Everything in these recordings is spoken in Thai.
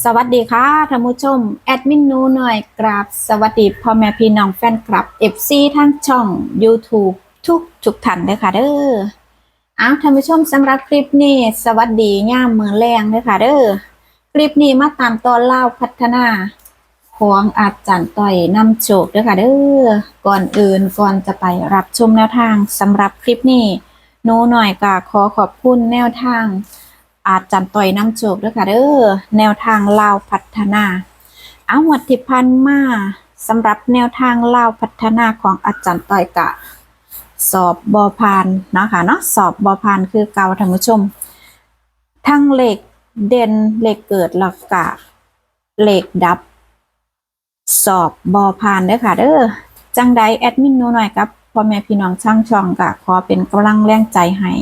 สวัสดีค่ะท่านผู้ชม แอดมินนูหน่อยกราบสวัสดีพ่อแม่พี่น้องแฟนคลับ FC ทั้งช่อง YouTube ทุกทุกท่านเลยค่ะเด้ออ้าวท่านผู้ชมสำหรับคลิปนี้ สวัสดีย่ามมือแรงเลยค่ะเด้อคลิปนี้มาตามตอนเล่าพัฒนาของอาจารย์ต่อยนำโชคด้วยค่ะเด้อก่อนอื่นก่อนจะไปรับชมแนวทางสำหรับคลิปนี้หนูหน่อยก็ขอขอบคุณแนวทาง อาจารย์ต่อยน้ำโชคด้วยค่ะเด้อแนวทางลาวพัฒนาเอาหวดที่พันมาสำหรับแนวทางลาวพัฒนาของอาจารย์ต่อยกะ สอบบอพานเนาะคะเนาะสอบบอพานคือเกาท่านผู้ชม ทั้งเหล็กเด่นเหล็กเกิดหลักกะเหล็กดับ สอบบอพานเด้อค่ะเด้อจังใดแอดมินนูหน่อยครับพ่อแม่พี่น้องช่างช่องกะขอเป็นกำลังแรงใจให้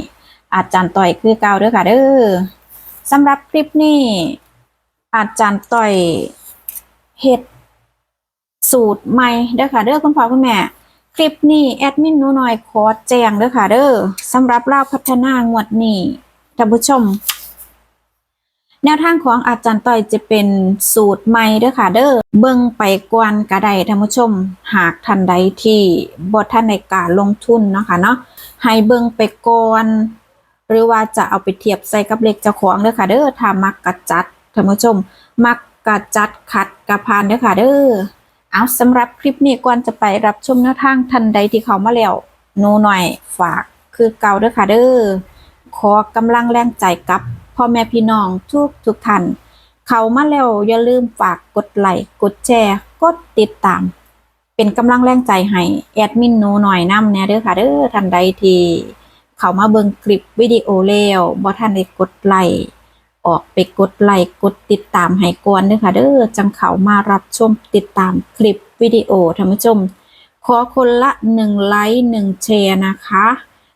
อาจารย์ต่อยคือเก่าเด้อค่ะเด้อสำหรับคลิปนี้ อาจารย์ต่อยเฮ็ดสูตรใหม่เด้อค่ะเด้อคุณพ่อคุณแม่คลิปนี้แอดมินนูหน่อยขอแจ้งเด้อค่ะเด้อสำหรับเล่าพัฒนางวดนี้ท่านผู้ชม แนวทางของอาจารย์ต่อยจะเป็นสูตรใหม่เด้อค่ะเด้อเบิ่งไปกวนกระไดท่านผู้ชม หากท่านใดที่บ่ท่านในการลงทุนเนาะค่ะเนาะให้เบิ่งไปก่อน หรือว่าจะเอาไปเทียบใส่กับเลขเจ้าของเด้อค่ะเด้อถ้ามักกะจัดท่านผู้ชม มักกะจัดขัดกระพานเด้อค่ะเด้อเอาสำหรับคลิปนี้ก่อนจะไปรับชมแนวทางทันใดที่เขามาแล้วหนูหน่อยฝากคือเก่าเด้อค่ะเด้อขอกำลังแรงใจกับพ่อแม่พี่น้องทุกทุกท่านเขามาแล้วอย่าลืมฝากกดไลค์กดแชร์ กดติดตาม เป็นกำลังแรงใจให้แอดมินหนูหน่อยนำแน่เด้อค่ะเด้อทันใดที่ เขามาเบิ่งคลิปวิดีโอแล้วบ่ทันได้กดไลค์ออกไปกดไลค์กดติดตามให้ก่อนเด้อค่ะเด้อจังเขามารับชมติดตามคลิปวิดีโอท่านผู้ชม ขอคนละ1ไลค์1แชร์นะคะ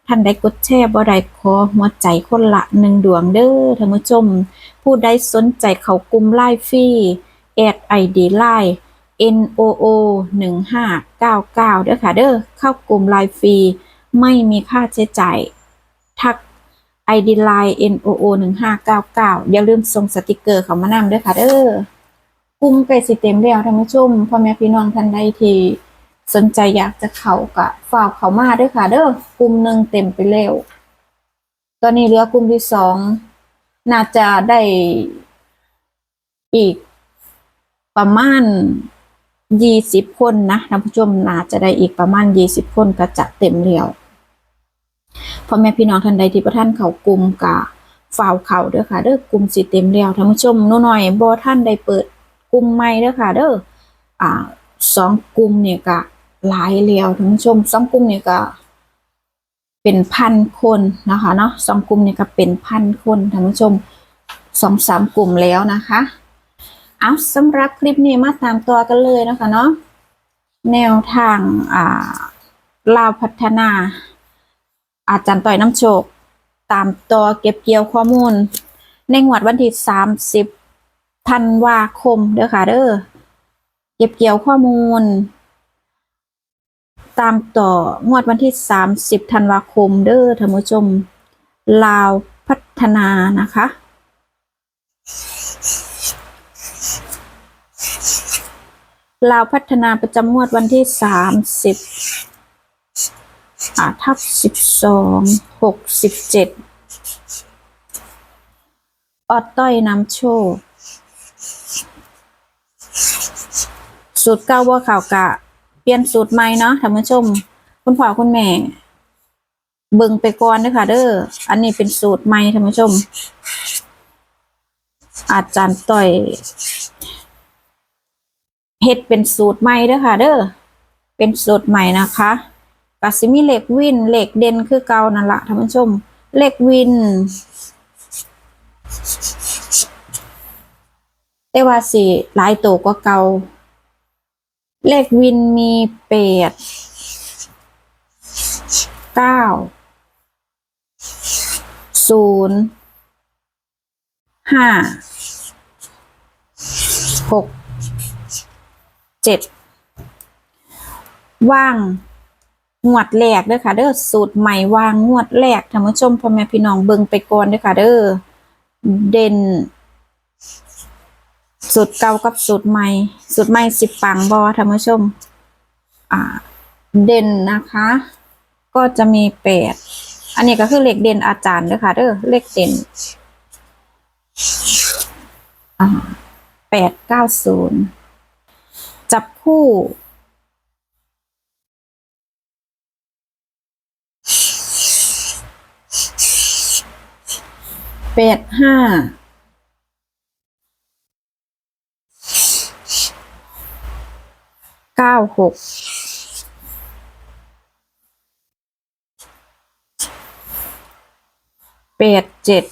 ท่านใดกดแชร์บ่ได้ขอหัวใจคนละ1ดวงเด้อท่านผู้ชม ผู้ใดสนใจเขากลุ่มไลฟ์ฟรีแอด ID ไลน์ NOO 1599เด้อค่ะเด้อเข้ากลุ่มไลฟ์ฟรีไม่มีค่าใช้จ่าย ทัก ID Line NOO 1599อย่าลืมส่งสติกเกอร์เขามานำด้วยค่ะเด้อกลุ่มไก่สิเต็มแล้วท่านผู้ชมพ่อแม่พี่น้องท่านใดที่สนใจอยากจะเข้ากะฝากเขามาด้วยค่ะเด้อกลุ่มหนึ่งเต็มไปแล้ว ตอนนี้เหลือกลุ่มที่สองน่าจะได้อีกประมาณยี่สิบคนนะท่านผู้ชมน่าจะได้อีกประมาณยี่สิบคนก็จะเต็มแล้ว พ่อแม่พี่น้องท่านใดที่ประท่านเขากลุ่มกะฝ่าวเขาเด้อค่ะ เด้อกลุ่มสิเต็มแล้วท่านผู้ชมนูหน่อยบ่ท่านได้เปิดกลุ่มใหม่เด้อค่ะ เด้ออ่าสองกลุ่มเนี่ยก็หลายแล้วท่านผู้ชมสองกลุ่มเนี่ยก็เป็นพันคนนะคะเนาะสองกลุ่มเนี่ยก็เป็นพันคนท่านผู้ชมสองสามกลุ่มแล้วนะคะ เอาสำหรับคลิปนี้มาตามตัวกันเลยนะคะเนาะแนวทางอ่าลาวพัฒนา อาจารย์ต่อยน้ำโชค ตามตัวเก็บเกี่ยวข้อมูล ในงวดวันที่สามสิบธันวาคมเด้อค่ะเด้อเก็บเกี่ยวข้อมูล ตามต่องวดวันที่สามสิบธันวาคมเด้อท่านผู้ชม ลาวพัฒนานะคะลาวพัฒนาประจำงวดวันที่สามสิบ อ่าทับสิบสองหกสิบเจ็ดออดต้อยน้ำโชคสูตรเก้าว่าข่าวกะ เปลี่ยนสูตรใหม่เนาะท่านผู้ชม คุณพ่อคุณแม่เบิ่งไปก่อนด้อค่ะเด้อ อันนี้เป็นสูตรใหม่ท่านผู้ชม อาจารย์ต่อยเฮ็ดเป็นสูตรใหม่ด้อค่ะเด้อ เป็นสูตรใหม่นะคะ ก็สิมีเหล็กวินเหล็กเด่นคือเก่านั่นละท่านผู้ชมเหล็กวิน แต่ว่าสิหลายตัวกว่าเก่าเหล็กวินมีแปดเก้าศูนย์ห้าหกเจ็ดว่าง งวดแรกเด้อค่ะ เด้อสูตรใหม่วางงวดแรกท่านผู้ชมพ่อแม่พี่น้องเบิ่งไปก่อนเด้อค่ะ เด้อเด่นสูตรเก่ากับสูตรใหม่สูตรใหม่สิบปังบอท่านผู้ชม อ่า เด่นนะคะ ก็จะมีแปดอันนี้ก็คือเลขเด่นอาจารย์เด้อค่ะ เด้อเลขเด่นอ่าแปดเก้าศูนย์จับคู่ แปดห้าเก้าหกแปดเจ็ด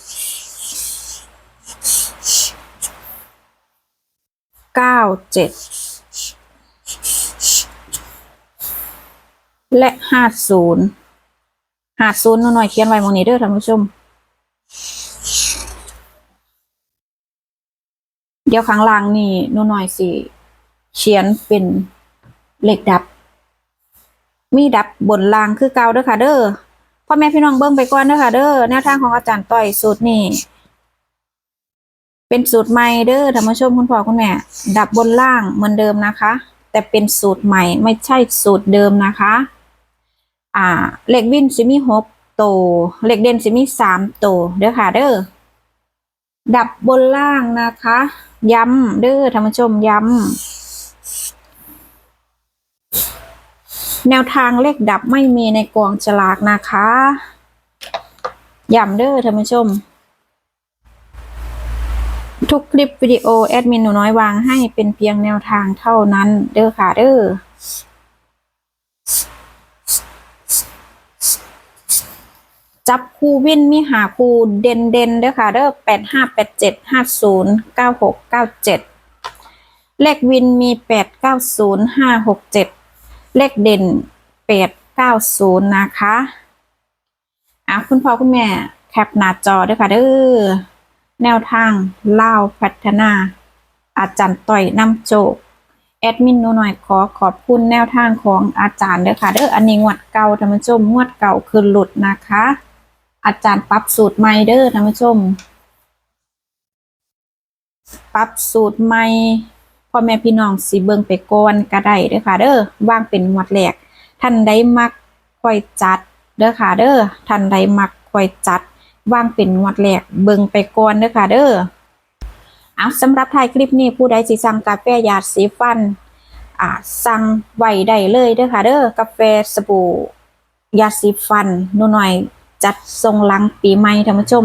เก้าเจ็ดและห้าศูนย์ห้าศูนย์หน่อยเขียนไว้มองนี้เด้อท่านผู้ชม เดี๋ยวข้างล่างนี่หนูหน่อยสิเขียนเป็นเลขดับ มีดับบนล่างคือเก่าเด้อค่ะ เด้อพ่อแม่พี่น้องเบิ่งไปก่อนเด้อค่ะ เด้อแนวทางของอาจารย์ต้อยสูตรนี่เป็นสูตรใหม่เด้อท่านผู้ชมคุณพ่อคุณแม่ ดับบนล่างเหมือนเดิมนะคะ แต่เป็นสูตรใหม่ไม่ใช่สูตรเดิมนะคะ อ่าเลขวินสิมีหกโตวเลขเด่นสิมีสามโตเด้อค่ะเด้อ ดับบนล่างนะคะ ย้ำเด้อท่านผู้ชมย้ำแนวทางเลขดับไม่มีในกองฉลากนะคะย้ำเด้อท่านผู้ชม ทุกคลิปวิดีโอแอดมินหนูน้อยวางให้เป็นเพียงแนวทางเท่านั้นเด้อค่ะเด้อ จับคู่วินมีหาคู่เด่นเด่นเด้อค่ะเด้อแปดห้าแปดเจ็ดห้าศูนย์เก้าหกเก้าเจ็ดเลขวินมีแปดเก้าศูนย์ห้าหกเจ็ดเลขเด่นแปดเก้าศูนย์นะคะอะคุณพ่อคุณแม่แคปหน้าจอด้อค่ะเด้อแนวทางเล่าพัฒนา อาจารย์ต่อยนำโจกแอดมินหนูหน่อยขอขอบคุณแนวทางของอาจารย์เด้อค่ะเด้ออันนี้งวดเก่าท่านผู้ชมงวดเก่าคือหลุดนะคะ อาจารย์ปรับสูตรใหม่เด้อท่านผู้ชม ปรับสูตรใหม่พ่อแม่พี่น้องสิเบิงไปก่อนก็ได้เด้อค่ะ เด้อวางเป็นงวดแรกท่านใดมักค่อยจัดเด้อค่ะ เด้อท่านใดมักค่อยจัดวางเป็นงวดแรกเบิงไปก่อนเด้อค่ะ เด้อเอาสำหรับท้ายคลิปนี้ผู้ใดสิสั่งกาแฟยาสีฟันอ่าสั่งไว้ได้เลยเด้อค่ะ เด้อกาแฟสบู่ยาสีฟันหนูหน่อย จัดทรงลังปีใหม่ท่านผู้ชม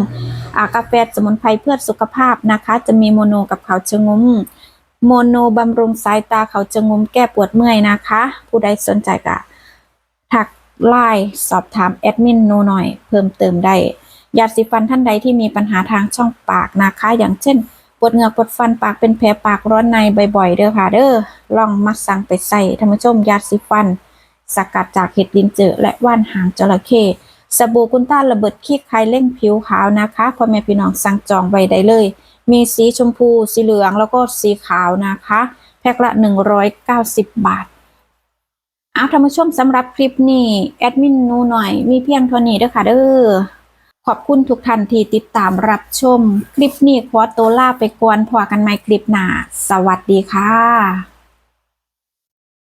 กาแฟสมุนไพรเพื่อสุขภาพนะคะ จะมีโมโนกับเขาชะงุมโมโนบำรุงสายตาเขาชะงุมแก้ปวดเมื่อยนะคะ ผู้ใดสนใจก็ทักไลน์สอบถามแอดมินโนหน่อย เพิ่มเติมได้ยาสีฟันท่านใดที่มีปัญหาทางช่องปากนะคะ อย่างเช่น ปวดเหงือกปวดฟันปากเป็นแผลปากร้อนในบ่อยๆ เด้อค่ะเด้อลองมาสั่งไปใส่ท่านผู้ชมยาสีฟัน สกัดจากเห็ดลินเจอและว่านหางจระเข้ สบู่กุนต้าระเบิดขี้ใครเร่งผิวขาวนะคะพ่อแม่พี่น้องสั่งจองไว้ได้เลย มีสีชมพู สีเหลืองแล้วก็สีขาวนะคะ แพ็คละ 190 บาทเอาท่านผู้ชมสำหรับคลิปนี้แอดมินนูหน่อย มีเพียงเท่านี้เด้อค่ะเด้อขอบคุณทุกท่านที่ติดตามรับชม คลิปนี้ขอตัวลาไปก่อนพอกันใหม่คลิปหน้า สวัสดีค่ะ